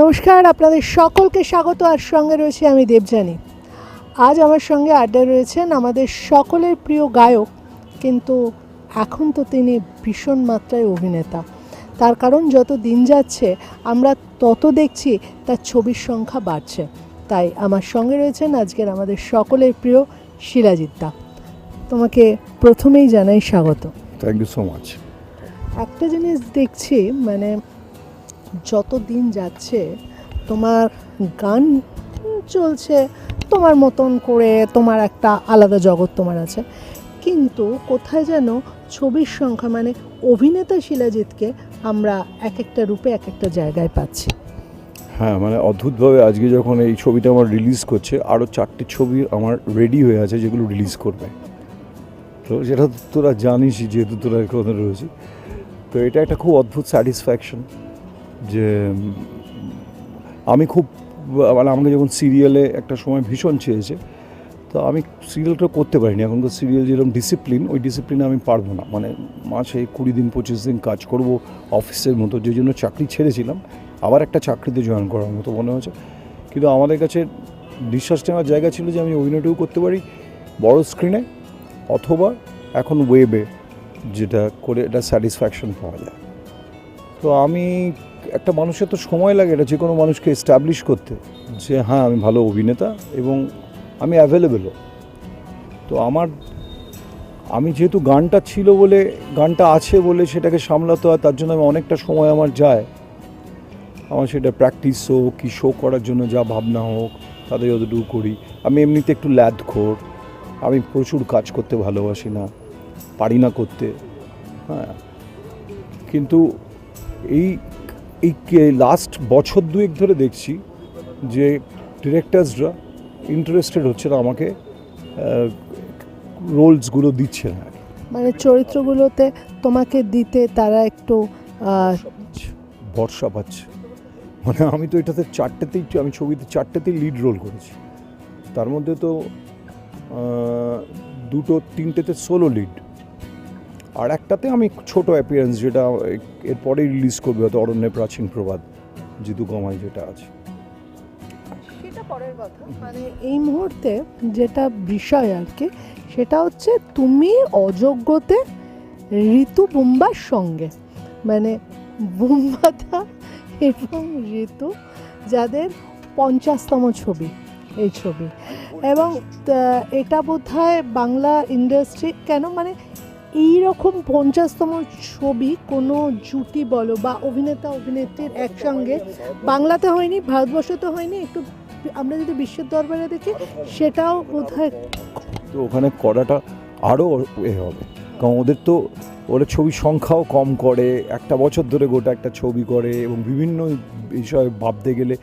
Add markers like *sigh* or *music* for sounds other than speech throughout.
নমস্কার আপনাদের সকলকে স্বাগত। আর সঙ্গে রয়েছে আমি দেবজানী আজ আমার সঙ্গে আড্ডা রয়েছেন আমাদের সকলের প্রিয় গায়ক কিন্তু এখন তো তিনি ভীষণ মাত্রায় অভিনেতা। তার কারণ যত দিন যাচ্ছে আমরা তত দেখছি তার ছবির সংখ্যা বাড়ছে। তাই আমার সঙ্গে রয়েছেন আজকের আমাদের সকলের প্রিয় শিলাজিৎ দা। তোমাকে প্রথমেই জানাই স্বাগত। থ্যাংক ইউ সো মাচ একটা জিনিস দেখছি মানে যত দিন যাচ্ছে, তোমার গান চলছে, তোমার মতন করে তোমার একটা আলাদা জগৎ তোমার আছে। কিন্তু কোথায় যেন ছবির সংখ্যা মানে অভিনেতা শিলাজিৎকে আমরা এক একটা রূপে এক একটা জায়গায় পাচ্ছি। হ্যাঁ মানে অদ্ভুতভাবে আজকে যখন এই ছবিটা আমার রিলিজ করছে আরও চারটে ছবি আমার রেডি হয়ে আছে যেগুলো রিলিজ করবে। তো যেটা তোরা জানিসই, যেহেতু তোরা এখানে রয়েছে। তো এটা একটা খুব অদ্ভুত স্যাটিসফ্যাকশন যে, আমি খুব মানে আমাকে যখন সিরিয়ালে একটা সময় ভীষণ চেয়েছে, তো আমি সিরিয়ালটা করতে পারিনি। এখনকার সিরিয়াল যেরকম ডিসিপ্লিন ওই ডিসিপ্লিনে আমি পারব না। মানে মাসে কুড়ি দিন, পঁচিশ দিন কাজ করব অফিসের মতো, যে জন্য চাকরি ছেড়েছিলাম। আবার একটা চাকরিতে জয়েন করার মতো মনে হচ্ছে কিন্তু আমাদের কাছে বিশ্বাস নেওয়ার জায়গা ছিল যে আমি অভিনয়টাও করতে পারি বড় স্ক্রিনে অথবা এখন ওয়েবে যেটা করে এটা স্যাটিসফ্যাকশন পাওয়া যায়। তো আমি একটা মানুষের তো সময় লাগে এটা যে কোনো মানুষকে এস্টাবলিশ করতে। যে হ্যাঁ আমি ভালো অভিনেতা এবং আমি অ্যাভেলেবেলও তো আমার, আমি যেহেতু গানটা ছিল বলে, গানটা আছে বলে সেটাকে সামলাতে হয়, তার জন্য আমি অনেকটা সময় আমার যায়। আমার সেটা প্র্যাকটিস হোক কি শো করার জন্য যা ভাবনা হোক, তাদের যতটুকু করি। আমি এমনিতে একটু ল্যাদখোর। আমি প্রচুর কাজ করতে ভালোবাসি না, পারি না করতে। হ্যাঁ। কিন্তু এই এই লাস্ট বছর দুয়েক ধরে দেখছি যে ডিরেক্টার্সরা ইন্টারেস্টেড হচ্ছে না আমাকে রোলসগুলো দিচ্ছে না মানে চরিত্রগুলোতে তোমাকে দিতে তারা একটু ভরসা পাচ্ছে। মানে আমি তো এটাতে চারটেতেই আমি ছবিতে চারটেতেই লিড রোল করেছি। তার মধ্যে তো দুটো তিনটেতে সোলো লিড আর একটাতে আমি ছোট অ্যাপিয়ারেন্স যেটা এরপরেই রিলিজ করবে হয়তো অরণ্যের প্রাচীন প্রবাদ জিতু কমাই যেটা আছে। সেটা পরের কথা। মানে এই মুহূর্তে যেটা বিষয় আর কি সেটা হচ্ছে তুমি অযোগ্যতে ঋতু বুম্বার সঙ্গে মানে বুম্বাদা এবং ঋতু যাদের পঞ্চাশতম ছবি এই ছবি। এবং তা- এটা বোধহয় বাংলা ইন্ডাস্ট্রি কেন মানে এই রকম পঞ্চাশতম ছবি কোনো জুটি বলো বা অভিনেতা, অভিনেত্রীর একসঙ্গে বাংলাতে হয়নি, ভারতবর্ষতে হয়নি, একটু আমরা যদি বিশ্বের দরবারে দেখি, সেটাও বোধ তো ওখানে করাটা আরও এ হবে। কারণ ওদের তো, ওরা ছবির সংখ্যাও কম করে, একটা বছর ধরে গোটা একটা ছবি করে এবং বিভিন্ন বিষয়ে ভাবতে গেলে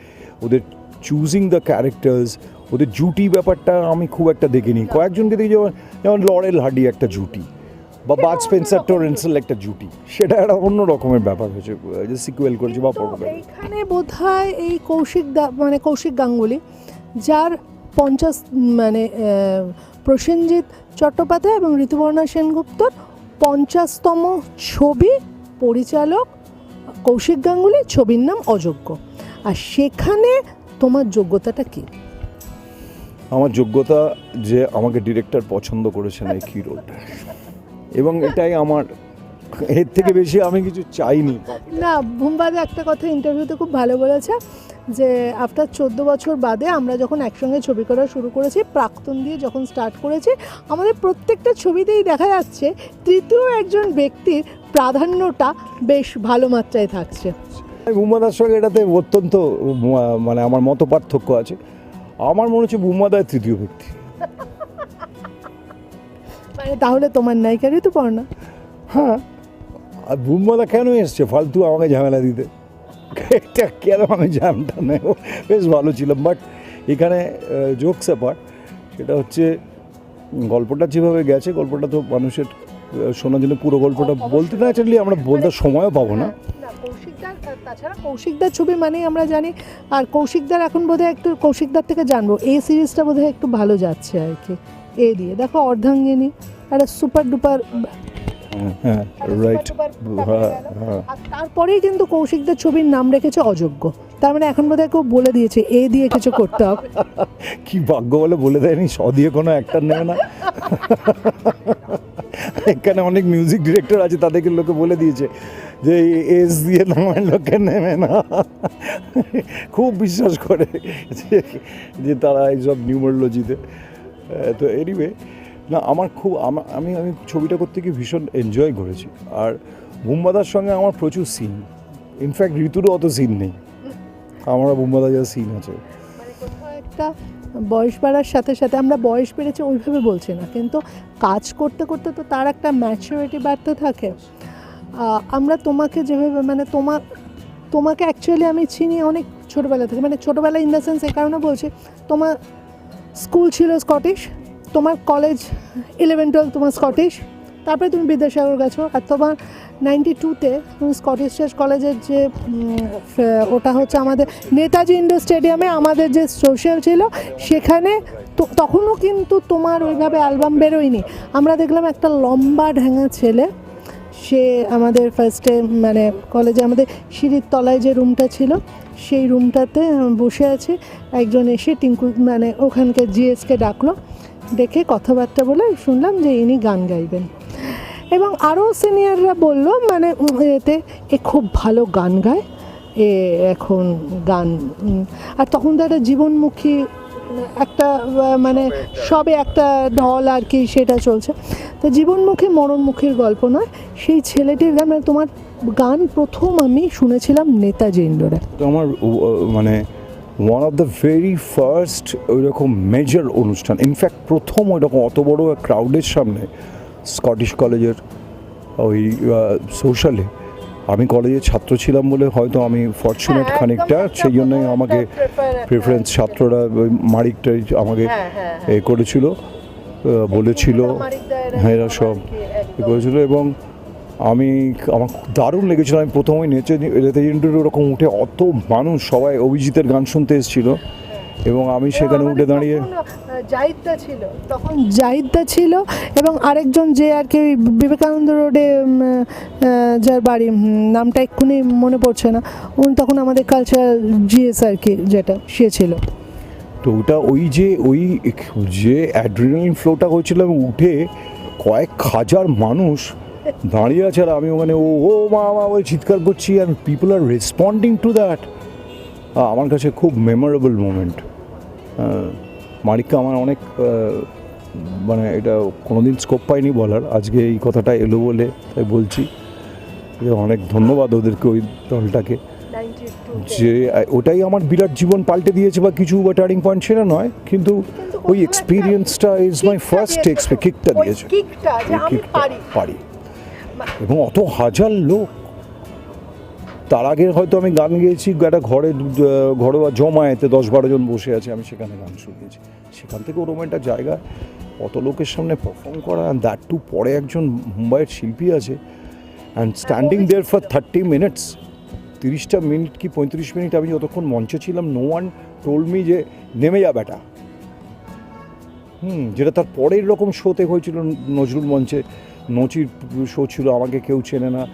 ওদের চুজিং দ্য ক্যারেক্টার্স ওদের জুটি ব্যাপারটা আমি খুব একটা দেখিনি। কয়েকজনকে দেখি যেমন যেমন লরেল হার্ডি একটা জুটি। বা বাদ স্পেন্সার টোরেন্সেল একটা জুটি। সেটা একটা অন্য রকমের ব্যাপার হয়েছে যে সিকুয়েল করেছে বা পর এইখানে বোধ হয় এই কৌশিক মানে কৌশিক গাঙ্গুলি যার পঞ্চাশ মানে প্রসেনজিৎ চট্টোপাধ্যায় এবং ঋতুপর্ণা সেনগুপ্তর পঞ্চাশতম ছবি পরিচালক কৌশিক গাঙ্গুলি ছবির নাম অযোগ্য। আর সেখানে তোমার যোগ্যতাটা কি? আমার যোগ্যতা যে আমাকে ডিরেক্টর পছন্দ করেছেন এই কি রোলটা এবং এটাই আমার এর থেকে বেশি আমি কিছু চাইনি। না বুমবাদে একটা কথা ইন্টারভিউতে খুব ভালো বলেছে যে আফটার চোদ্দ বছর বাদে আমরা যখন একসঙ্গে ছবি করা শুরু করেছি প্রাক্তন দিয়ে যখন স্টার্ট করেছি আমাদের প্রত্যেকটা ছবিতেই দেখা যাচ্ছে তৃতীয় একজন ব্যক্তির প্রাধান্যটা বেশ ভালো মাত্রায় থাকছে। বুম্বাদার সঙ্গে এটাতে অত্যন্ত মানে আমার মত পার্থক্য আছে। আমার মনে হচ্ছে বুম্বাদায় তৃতীয় ব্যক্তি। তাহলে তোমার নায়িকা ঋতুপর্ণা হ্যাঁ। আর বুম্বাদা কেন এসছে? ফালতু আমাকে ঝামেলা দিতে। এটা কেন আমি ঝামটা নেব বেশ ভালো ছিলাম বাট এখানে জোকস অ্যাপার্ট সেটা হচ্ছে গল্পটা যেভাবে গেছে গল্পটা তো মানুষের শোনার জন্য পুরো গল্পটা বলতে না অ্যাকচুয়ালি আমরা বলতে সময়ও পাবো না। না কৌশিকদার তাছাড়া কৌশিকদার ছবি মানেই আমরা জানি আর কৌশিকদার এখন বোধহয় একটু কৌশিকদার থেকে জানব। এই সিরিজটা বোধহয় একটু ভালো যাচ্ছে আর কি। এ দিয়ে। দেখো অর্ধাঙ্গিনী। একটা সুপার ডুপার রাইট তারপরেই কিন্তু কৌশিকদের ছবির নাম রেখেছে অযোগ্য। তার মানে এখন বোধহয় কেউ বলে দিয়েছে এ দিয়ে কিছু করতে হবে। *laughs* কি ভাগ্য বলে বলে দেয়নি স দিয়ে কোনো অ্যাক্টার নেবে না। এখানে অনেক মিউজিক ডিরেক্টর আছে তাদেরকে লোকে বলে দিয়েছে যে এস দিয়ে নামের লোকে নেবে না। খুব বিশ্বাস করে যে তারা এইসব নিউমারোলজিতে তো। এনিওয়ে না, আমার খুব, আমা- আমি ছবিটা করতে গিয়ে ভীষণ এনজয় করেছি। আর বুম্বাদার সঙ্গে আমার প্রচুর সিন ইনফ্যাক্ট ঋতুরও অত সিন নেই। আমার আর যা সিন আছে। মানে একটা বয়স বাড়ার সাথে সাথে আমরা বয়স বেড়েছে ওইভাবে বলছি না। কিন্তু কাজ করতে করতে তো তার একটা ম্যাচুরিটি বাড়তে থাকে। আমরা তোমাকে যেভাবে মানে তোমার তোমাকে অ্যাকচুয়ালি আমি চিনি অনেক ছোটোবেলা থেকে। মানে ছোটোবেলা ইন দ্য সেন্স এই কারণে বলছি, তোমার স্কুল ছিল স্কটিশ তোমার কলেজ ইলেভেন টুয়েলভ তোমার স্কটিশ তারপরে তুমি বিদ্যাসাগর গেছো। আর তোমার নাইনটি টুতে তুমি স্কটিশ চার্চ কলেজের যে ওটা হচ্ছে আমাদের নেতাজি ইন্ডোর স্টেডিয়ামে আমাদের যে সোশ্যাল ছিল, সেখানে তখনও কিন্তু তোমার ওইভাবে অ্যালবাম বেরোয়নি। আমরা দেখলাম একটা লম্বা ঢ্যাঙা ছেলে, সে আমাদের ফার্স্টে মানে কলেজে আমাদের সিঁড়ির তলায় যে রুমটা ছিল, সেই রুমটাতে বসে আছে, একজন এসে টিঙ্কু মানে ওখানকে জিএসকে ডাকলো। ডেকে কথাবার্তা বলে শুনলাম যে ইনি গান গাইবেন। এবং আরও সিনিয়ররা বলল মানে এতে এ খুব ভালো গান গায়, এ এখন গান আর তখন তো একটা জীবনমুখী একটা মানে সবে একটা ঢল আর কি সেটা চলছে। তো জীবনমুখী, মরণমুখীর গল্প নয়, সেই ছেলেটির গান মানে তোমার গান প্রথম আমি শুনেছিলাম নেতাজি ইন্ডোরে। আমার মানে one of the very first ওইরকম মেজর অনুষ্ঠান। ইনফ্যাক্ট প্রথম ওই রকম অত বড় ক্রাউডের সামনে স্কটিশ কলেজের ওই সোশ্যালে আমি কলেজের ছাত্র ছিলাম বলে হয়তো আমি ফর্চুনেট হ্যাঁ, খানিকটা সেই জন্যই আমাকে প্রেফারেন্স ছাত্ররা ওই মারিকটাই আমাকে এ করেছিল বলেছিল। হ্যাঁ এরা সব এ করেছিল এবং আমি আমার খুব দারুণ লেগেছিলো আমি প্রথমেই নেচে রেতেজেন্টের ওরকম উঠে অত মানুষ সবাই অভিজিতের গান শুনতে এসেছিল এবং আমি সেখানে উঠে দাঁড়িয়ে জাহিদদা ছিল তখন জাহিদদা ছিল এবং আরেকজন যে আর কি বিবেকানন্দ রোডে যার বাড়ি নামটা এক্ষুনি মনে পড়ছে না উনি তখন আমাদের কালচারাল জিএস আর কি যেটা সে ছিল। তো ওটা ওই যে ওই যে অ্যাড্রিনালিন ফ্লোটা হয়েছিল আমি উঠে কয়েক হাজার মানুষ দাঁড়িয়ে আছে আর আমি ওখানে ও ও মা মা বলে চিৎকার করছি আর people are responding to that আমার কাছে খুব মেমোরেবল মোমেন্ট মারিককে আমার অনেক মানে এটা কোনোদিন স্কোপ পাইনি বলার। আজকে এই কথাটা এলো বলে তাই বলছি। যে অনেক ধন্যবাদ ওদেরকে ওই দলটাকে। যে ওটাই আমার বিরাট জীবন পাল্টে দিয়েছে বা কিছু বা টার্নিং পয়েন্ট সেটা নয় কিন্তু ওই এক্সপিরিয়েন্সটা ইজ মাই ফার্স্ট এক্সপে কিকটা দিয়েছে। কিকটা পারি। এবং অত হাজার লোক। তার আগে হয়তো আমি গান গেয়েছি, একটা ঘরে ঘরোয়া জমায়েতে দশ বারো জন বসে আছে, আমি সেখানে গান শুনিয়েছি। সেখান থেকে ওরকম একটা জায়গা, অত লোকের সামনে পারফর্ম করা অ্যান্ড দ্যাট টু পরে একজন মুম্বাইয়ের শিল্পী আছে and standing there for thirty minutes তিরিশটা মিনিট কি পঁয়ত্রিশ মিনিট আমি যতক্ষণ মঞ্চে ছিলাম নো ওয়ান টোল্ড মি যে নেমে যা বেটা। হুম, যেটা তার পরের রকম শোতে হয়েছিল নজরুল মঞ্চে। নচির শো ছিল, আমাকে কেউ চেনে না।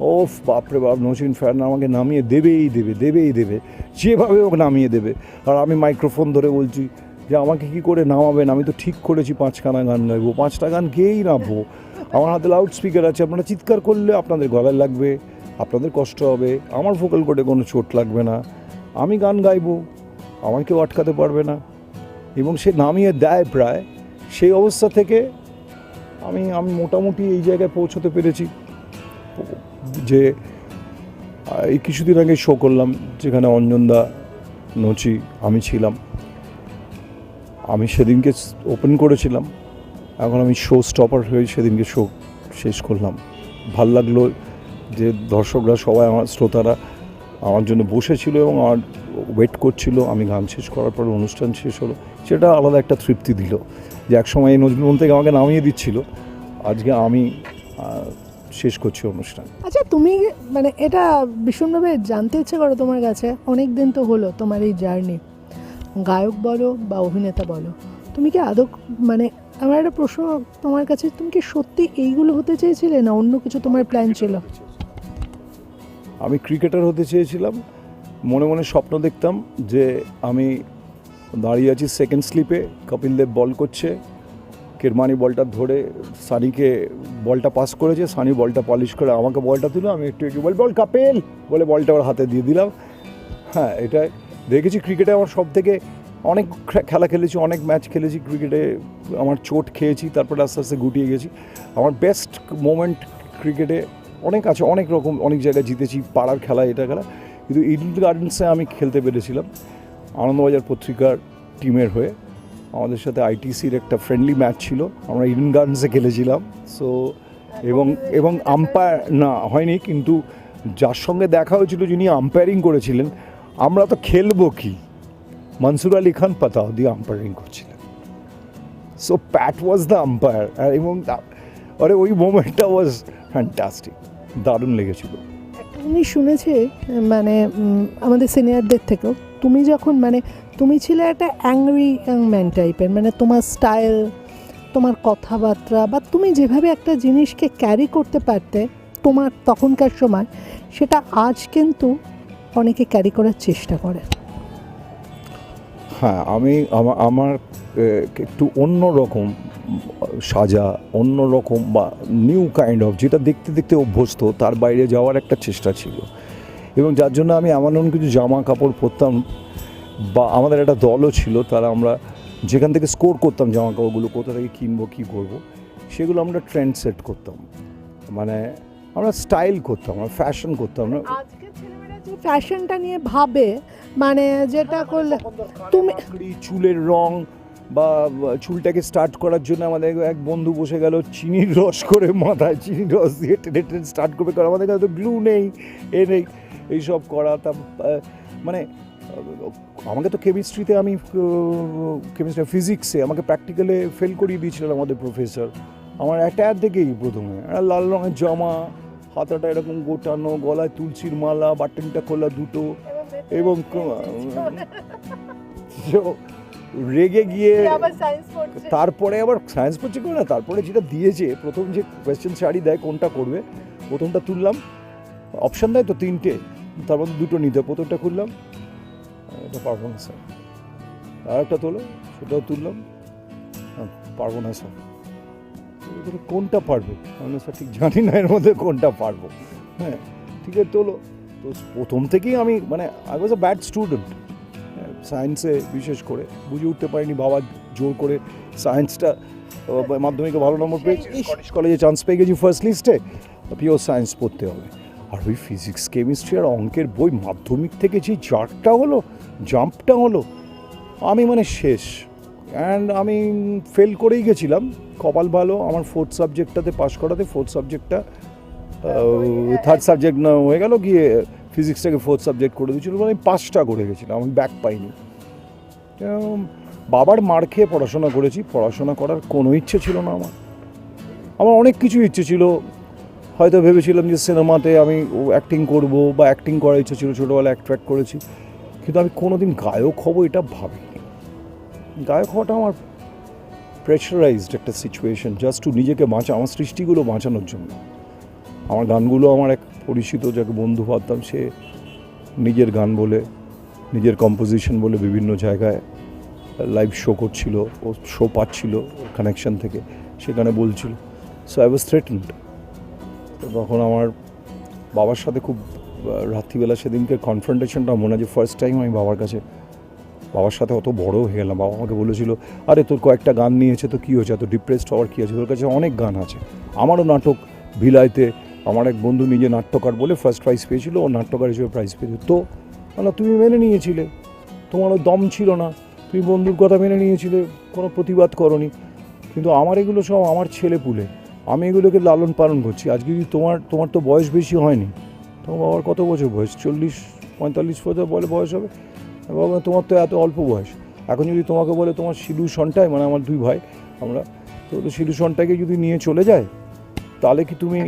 ও বাপরে বাপ নচিন ফ্যান আমাকে নামিয়ে দেবেই দেবে দেবেই দেবে। যেভাবে ওকে নামিয়ে দেবে। আর আমি মাইক্রোফোন ধরে বলছি যে, আমাকে কি করে নামাবেন? আমি তো ঠিক করেছি, পাঁচখানা গান গাইবো, পাঁচটা গান গেয়েই নামবো। আমার হাতে লাউড স্পিকার আছে, আপনারা চিৎকার করলে আপনাদের গলায় লাগবে, আপনাদের কষ্ট হবে। আমার ভোকাল কোডে কোনো চোট লাগবে না। আমি গান গাইবো আমাকে আটকাতে পারবে না। এবং সে নামিয়ে দেয় প্রায়। সেই অবস্থা থেকে আমি আমি মোটামুটি এই জায়গায় পৌঁছতে পেরেছি। যে, এই কিছুদিন আগে শো করলাম, যেখানে অঞ্জনদা, নচি, আমি ছিলাম। আমি সেদিনকে ওপেন করেছিলাম। এখন আমি শো স্টপার হয়ে সেদিনকে শো শেষ করলাম। ভালো লাগল যে দর্শকরা, সবাই আমার শ্রোতারা আমার জন্য বসেছিল এবং আমার ওয়েট করছিল। আমি গান শেষ করার পর অনুষ্ঠান শেষ হলো। সেটা আলাদা একটা তৃপ্তি দিল যে একসময় এই নজরুল থেকে আমাকে নামিয়ে দিচ্ছিল। আজকে আমি শেষ করছি অনুষ্ঠান। আচ্ছা তুমি মানে এটা ভীষণভাবে জানতে ইচ্ছে করো তোমার কাছে। অনেক দিন তো হলো তোমার এই জার্নি। গায়ক বলো বা অভিনেতা বলো তুমি কি আদৌ মানে আমার একটা প্রশ্ন তোমার কাছে তুমি কি সত্যি এইগুলো হতে চেয়েছিলে না অন্য কিছু তোমার প্ল্যান ছিল? আমি ক্রিকেটার হতে চেয়েছিলাম। মনে মনে স্বপ্ন দেখতাম যে আমি দাঁড়িয়ে আছি সেকেন্ড স্লিপে কপিল দেব বল করছে। কেরমানি বলটা ধরে সানিকে বলটা পাস করেছে। সানি বলটা পলিশ করে আমাকে বলটা দিল। আমি একটু একটু বল বল কাপেল! বলে বলটা ওর হাতে দিয়ে দিলাম। হ্যাঁ এটা দেখেছি ক্রিকেটে আমার সব থেকে অনেক খেলা খেলেছি, অনেক ম্যাচ খেলেছি ক্রিকেটে আমার চোট খেয়েছি, তারপরে আস্তে আস্তে গুটিয়ে গেছি। আমার বেস্ট মোমেন্ট ক্রিকেটে অনেক আছে, অনেক রকম, অনেক জায়গায় জিতেছি, পাড়ার খেলা, এটা খেলা। কিন্তু ইডেন গার্ডেন্সে আমি খেলতে পেরেছিলাম আনন্দবাজার পত্রিকার টিমের হয়ে। আমাদের সাথে আইটিসির একটা ফ্রেন্ডলি ম্যাচ ছিল, আমরা ইডেন গার্ডেন্সে খেলেছিলাম। সো এবং এবং আম্পায়ার না, হয়নি, কিন্তু যার সঙ্গে দেখা হয়েছিল যিনি আম্পায়ারিং করেছিলেন, আমরা তো খেলব কি? মনসুর আলী খান পাতাও দিয়ে আম্পায়ারিং করছিলেন। So Pat was the umpire এবং আরে ওই মোমেন্টটা ওয়াজ ফ্যান্টাস্টিক দারুণ লেগেছিল। জিনিস শুনেছি মানে আমাদের সিনিয়রদের থেকেও তুমি যখন মানে তুমি ছিলে একটা অ্যাংরি ইয়াং ম্যান টাইপের মানে তোমার স্টাইল তোমার কথাবার্তা বা তুমি যেভাবে একটা জিনিসকে ক্যারি করতে পারতে তোমার তখনকার সময় সেটা আজ কিন্তু অনেকে ক্যারি করার চেষ্টা করে। হ্যাঁ আমি আমার একটু অন্য রকম সাজা অন্য রকম বা নিউ কাইন্ড অফ যেটা দেখতে দেখতে অভ্যস্ত তার বাইরে যাওয়ার একটা চেষ্টা ছিল এবং যার জন্য আমি এমন এমন কিছু জামা কাপড় পরতাম বা আমাদের একটা দলও ছিল তারা আমরা যেখান থেকে স্কোর করতাম জামা কাপড়গুলো কোথা থেকে কিনবো কী করব সেগুলো আমরা ট্রেন্ড সেট করতাম মানে আমরা স্টাইল করতাম আমরা ফ্যাশন করতাম না ফ্যাশনটা নিয়ে ভাবে মানে যেটা করলে তুমি তুমি চুলের রং বা চুলটাকে স্টার্ট করার জন্য আমাদের এক বন্ধু বসে গেল চিনির রস করে মাথায় চিনির রস দিয়ে টেনে টেনে স্টার্ট করবে কারণ আমাদের কাছে তো গ্লু নেই এ নেই এইসব করা তা মানে আমাকে তো কেমিস্ট্রিতে আমি কেমিস্ট্রি ফিজিক্সে আমাকে প্র্যাকটিক্যালে ফেল করিয়ে দিয়েছিলেন আমাদের প্রফেসর আমার অ্যাটায়ার থেকেই প্রথমে লাল রঙের জামা হাতাটা এরকম গোটানো গলায় তুলসীর মালা বাটনটা খোলা দুটো এবং *laughs* রেগে গিয়ে তারপরে আবার সায়েন্স পড়ছে কেউ না? তারপরে যেটা দিয়েছে প্রথম যে কোয়েশ্চেন শাড়ি দেয় কোনটা করবে প্রথমটা তুললাম। অপশান দেয় তো তিনটে। তার মধ্যে দুটো নিতে প্রথমটা খুললাম। এটা পারব না স্যার আর একটা তোলো সেটাও তুললাম। হ্যাঁ, পারব না স্যার কোনটা পারবে? আমি স্যার ঠিক জানি না এর মধ্যে কোনটা পারব। হ্যাঁ ঠিক আছে তোলো। তো প্রথম থেকেই আমি মানে I was a bad student সায়েন্সে বিশেষ করে বুঝে উঠতে পারিনি বাবা জোর করে সায়েন্সটা মাধ্যমিকে ভালো নম্বর পেয়েছি। কলেজ কলেজে চান্স পেয়ে গেছি ফার্স্ট লিস্টে পিওর সায়েন্স পড়তে হবে? আর ওই ফিজিক্স কেমিস্ট্রি আর অঙ্কের বই মাধ্যমিক থেকে যে জার্কটা হলো জাম্পটা হলো আমি মানে শেষ। অ্যান্ড আমি ফেল করেই গেছিলাম। কপাল ভালো আমার ফোর্থ সাবজেক্টটাতে পাশ করাতে ফোর্থ সাবজেক্টটা থার্ড সাবজেক্ট হয়ে গেল গিয়ে ফিজিক্সটাকে ফোর্থ সাবজেক্ট করে দিয়েছিল মানে আমি পাঁচটা করে গেছিলাম, আমি ব্যাক পাইনি। বাবার মার খেয়ে পড়াশোনা করেছি, পড়াশোনা করার কোনো ইচ্ছে ছিল না আমার। আমার অনেক কিছু ইচ্ছে ছিল, হয়তো ভেবেছিলাম যে সিনেমাতে আমি অ্যাক্টিং করব বা অ্যাক্টিং করার ইচ্ছে ছিল, ছোটোবেলায় অ্যাক্ট্রাক্ট করেছি, কিন্তু আমি কোনোদিন গায়ক হব এটা ভাবিনি। গায়ক হওয়াটা আমার প্রেশারাইজড একটা সিচুয়েশন জাস্ট টু নিজেকে বাঁচা, আমার সৃষ্টিগুলো বাঁচানোর জন্য। আমার গানগুলো আমার এক পরিচিত যাকে বন্ধু ভাবতাম, সে নিজের গান বলে, নিজের কম্পোজিশন বলে বিভিন্ন জায়গায় লাইভ শো করছিল, ও শো পাচ্ছিল কানেকশন থেকে সেখানে বলছিল। সো আই ওয়াজ থ্রেটেন্ড তখন আমার বাবার সাথে খুব রাত্রিবেলা সেদিনকে কনফ্রন্টেশনটা মনে হয় যে ফার্স্ট টাইম আমি বাবার কাছে, বাবার সাথে অত বড় হয়ে গেলাম। বাবা আমাকে বলেছিল, আরে, তোর কয়েকটা গান নিয়েছে তো কী হয়েছে? এত ডিপ্রেসড হওয়ার কী আছে? তোর কাছে অনেক গান আছে। আমারও নাটক ভিলাইতে আমার এক বন্ধু নিজে নাট্যকার বলে ফার্স্ট প্রাইজ পেয়েছিল, ও নাট্যকার হিসেবে প্রাইজ পেয়েছিল তো মানে তুমি মেনে নিয়েছিলে। তোমার ওই দম ছিল না। তুমি বন্ধুর কথা মেনে নিয়েছিলে, কোনো প্রতিবাদ করনি। কিন্তু আমার এগুলো সব আমার ছেলে পুলে। আমি এগুলোকে লালন পালন করছি। আজকে যদি তোমার তোমার তো বয়স বেশি হয়নি। তোমার বাবার কত বছর বয়স? চল্লিশ, পঁয়তাল্লিশ বছর বলে বয়স হবে। বাবা, তোমার তো এত অল্প বয়স। এখন যদি তোমাকে বলে তোমার শিলু সনটাই মানে আমার দুই ভাই, আমরা, তো শিলু সনটাকে যদি নিয়ে চলে যায়, তাহলে কি তুমি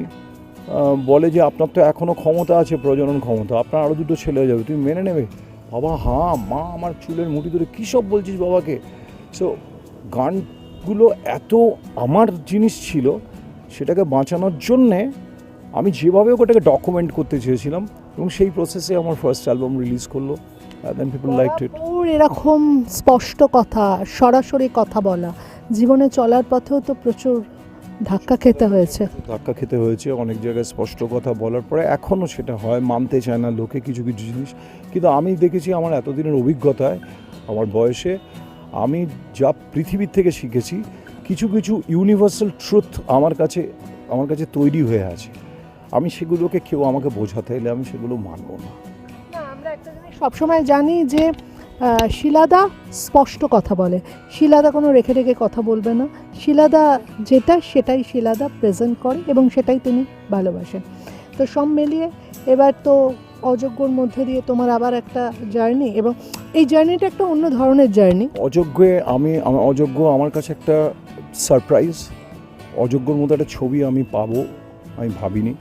বলে যে আপনার তো এখনও ক্ষমতা আছে, প্রজনন ক্ষমতা। আপনার আরও দুটো ছেলে হয়ে যাবে, তুমি মেনে নেবে? বাবা হ্যাঁ মা আমার চুলের মুঠি ধরে কী সব বলছিস বাবাকে? সো গানগুলো এত আমার জিনিস ছিল, সেটাকে বাঁচানোর জন্যে আমি যেভাবে ওটাকে ডকুমেন্ট করতে চেয়েছিলাম, এবং সেই প্রসেসে আমার ফার্স্ট অ্যালবাম রিলিজ করল দেন এরকম স্পষ্ট কথা, সরাসরি কথা বলা, জীবনে চলার পথেও তো প্রচুর ধাক্কা খেতে হয়েছে। ধাক্কা খেতে হয়েছে অনেক জায়গায় স্পষ্ট কথা বলার পরে এখনও সেটা হয় মানতে চায় না লোকে কিছু কিছু জিনিস। কিন্তু আমি দেখেছি আমার এতদিনের অভিজ্ঞতায় আমার বয়সে আমি যা পৃথিবীর থেকে শিখেছি কিছু কিছু ইউনিভার্সাল ট্রুথ আমার কাছে আমার কাছে তৈরি হয়ে আছে। আমি সেগুলোকে কেউ আমাকে বোঝাতে এলে আমি সেগুলো মানব না আমরা একটা জিনিস সবসময় জানি যে শিলাদা স্পষ্ট কথা বলে। শিলাদা কোনো রেখে রেখে কথা বলবে না। শিলাদা যেটা, সেটাই শিলাদা প্রেজেন্ট করে এবং সেটাই তিনি ভালোবাসেন। তো সব মিলিয়ে এবার তো অযোগ্যর মধ্যে দিয়ে তোমার আবার একটা জার্নি এবং এই জার্নিটা একটা অন্য ধরনের জার্নি অযোগ্যে আমি অযোগ্য আমার কাছে একটা সারপ্রাইজ অযোগ্যর মতো একটা ছবি আমি পাবো, আমি ভাবিনি।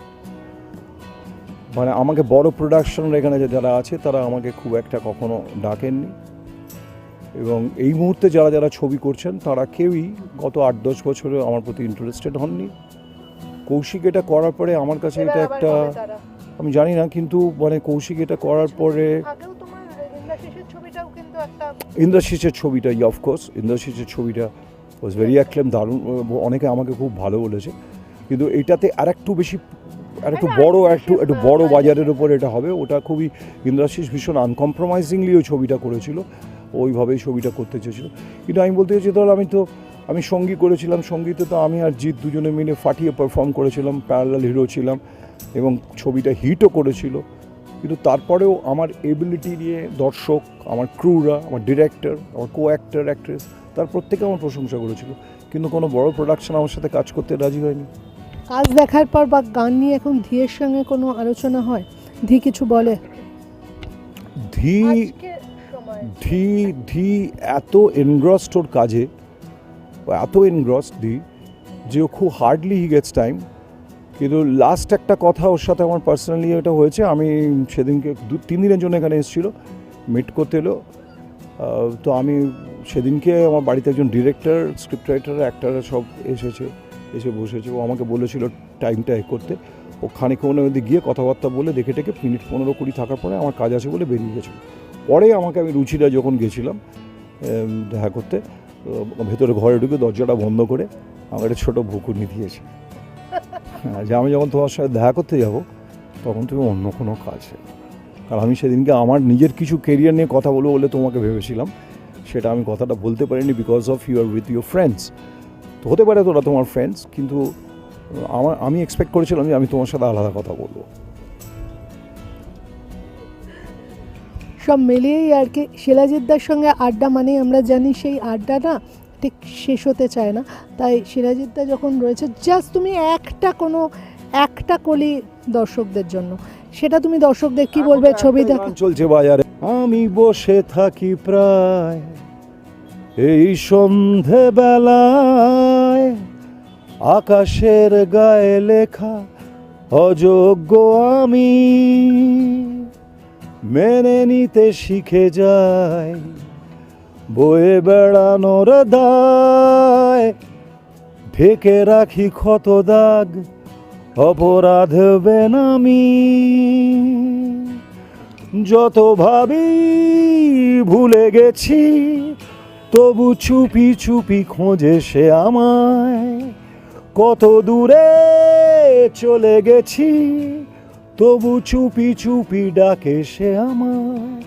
মানে আমাকে বড় প্রোডাকশনের এখানে যে যারা আছে তারা আমাকে খুব একটা কখনো ডাকেননি। এবং এই মুহূর্তে যারা যারা ছবি করছেন তারা কেউই গত আট দশ বছরে আমার প্রতি ইন্টারেস্টেড হননি। কৌশিক এটা করার পরে আমার কাছে এটা একটা আমি জানি না কিন্তু মানে কৌশিক এটা করার পরে ইন্দ্রাশিসের ছবিটা ই অফকোর্স ইন্দ্রাশিসের ছবিটা ওয়াজ ভেরি অ্যাক্লেম দারুণ অনেকে আমাকে খুব ভালো বলেছে। কিন্তু এটাতে আর একটু বেশি আর একটু বড় একটু একটু বড় বাজারের উপর এটা হবে। ওটা খুবই ইন্দ্রাশিস ভীষণ আনকম্প্রোমাইজিংলি ওই ছবিটা করেছিল। ওইভাবেই ছবিটা করতে চেয়েছিল। কিন্তু আমি বলতে চাইছি ধর আমি তো আমি সঙ্গী করেছিলাম সঙ্গীতে তো আমি আর জিৎ দুজনে মিলে ফাটিয়ে পারফর্ম করেছিলাম প্যারালাল হিরো ছিলাম এবং ছবিটা হিটও করেছিল। কিন্তু তারপরেও আমার এবিলিটি নিয়ে দর্শক আমার ক্রুরা আমার ডিরেক্টর আমার কো অ্যাক্টর অ্যাক্ট্রেস তার প্রত্যেকে আমার প্রশংসা করেছিল। কিন্তু কোনো বড় প্রোডাকশন আমার সাথে কাজ করতে রাজি হয়নি। কাজ দেখার পর বা গান নিয়ে এখন ধিয়ের সঙ্গে কোনো আলোচনা হয়? ধি কিছু বলে। ধি ধি ধি এত এনগ্রসড ওর কাজে এত এনগ্রসড ধি যে ও খুব হার্ডলি হি গেটস টাইম কিন্তু লাস্ট একটা কথা ওর সাথে আমার পার্সোনালি এটা হয়েছে আমি সেদিনকে দু তিন দিনের জন্য এখানে এসেছিল মিট করতে এলো। তো আমি সেদিনকে আমার বাড়িতে একজন ডিরেক্টর স্ক্রিপ্ট রাইটার অ্যাক্টার সব এসেছে। এসে বসেছে। ও আমাকে বলেছিল টাইমটা করতে। ও খানিক্ষণ মধ্যে গিয়ে কথাবার্তা বলে দেখে টেকে মিনিট পনেরো কুড়ি থাকার পরে আমার কাজ আছে বলে বেরিয়ে গেছিল। পরে আমাকে আমি রুচিরা যখন গেছিলাম দেখা করতে ভেতরে ঘরে ঢুকে দরজাটা বন্ধ করে আমার একটা ছোটো ভুকুনি দিয়েছে। হ্যাঁ, যে আমি যখন তোমার সাথে দেখা করতে যাব তখন তুমি অন্য কোনো কাজ কারণ আমি সেদিনকে আমার নিজের কিছু কেরিয়ার নিয়ে কথা বলব বলে তোমাকে ভেবেছিলাম। সেটা আমি কথাটা বলতে পারিনি because of you with your friends তো হতে পারে তোরা তোমার ফ্রেন্ডস কিন্তু আমার আমি এক্সপেক্ট করেছিলাম যে আমি তোমার সাথে আলাদা কথা বলব। সব মিলিয়েই আর কি শিলাজিৎদার সঙ্গে আড্ডা মানেই আমরা জানি সেই আড্ডা না ঠিক শেষ হতে চায় না। তাই শিলাজিৎদা যখন রয়েছে জাস্ট তুমি একটা কোনো একটা কলি দর্শকদের জন্য। সেটা তুমি দর্শকদের কি বলবে ছবি দেখা? চলছে বাজারে আমি বসে থাকি প্রায়। এই সন্ধে বেলায় আকাশের গায়ে লেখা, অযোগ্য আমি মেনে নিতে শিখে যাই। বয়ে বেড়ানোর দায়, ঢেকে রাখি ক্ষত দাগ, অপরাধ বেনামি। যত ভাবি ভুলে গেছি তবু চুপি চুপি খোঁজে সে আমায়। কত দূরে চলে গেছি, তবু চুপি চুপি ডাকে সে আমায়।